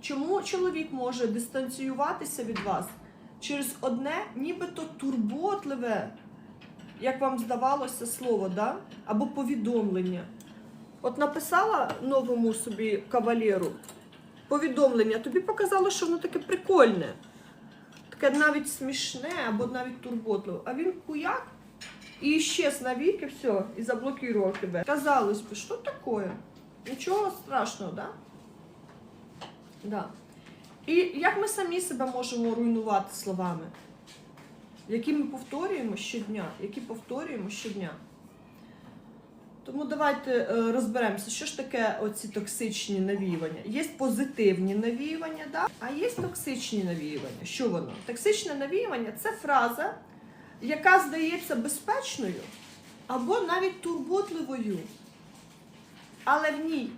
Чому чоловік може дистанціюватися від вас через одне, нібито турботливе, як вам здавалося, слово, да? або повідомлення? От написала новому собі кавалеру повідомлення, тобі показало, що воно таке прикольне, таке навіть смішне або навіть турботливе. А він хуяк і щез навіки, все, і заблокував тебе. Казалось би, що таке? Нічого страшного, да? Да. І як ми самі себе можемо руйнувати словами, які ми повторюємо щодня, які повторюємо щодня. Тому давайте е, розберемося, що ж таке оці токсичні навіювання. Є позитивні навіювання, да? а є токсичні навіювання. Що воно? Токсичне навіювання це фраза, яка здається безпечною або навіть турботливою, але в ній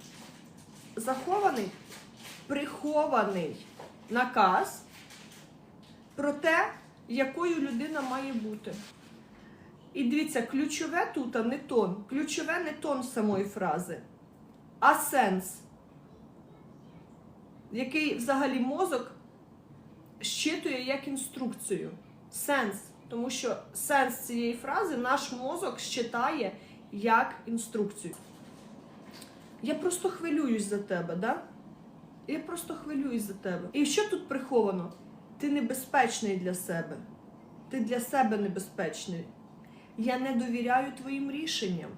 захований прихований наказ про те, якою людина має бути. І дивіться, ключове тут а не тон. Ключове не тон самої фрази, а сенс, який взагалі мозок щитує як інструкцію. Сенс. Тому що сенс цієї фрази наш мозок щитає як інструкцію. Я просто хвилююсь за тебе, да? Я просто хвилююсь за тебе. І що тут приховано? Ти небезпечний для себе. Ти для себе небезпечний. Я не довіряю твоїм рішенням.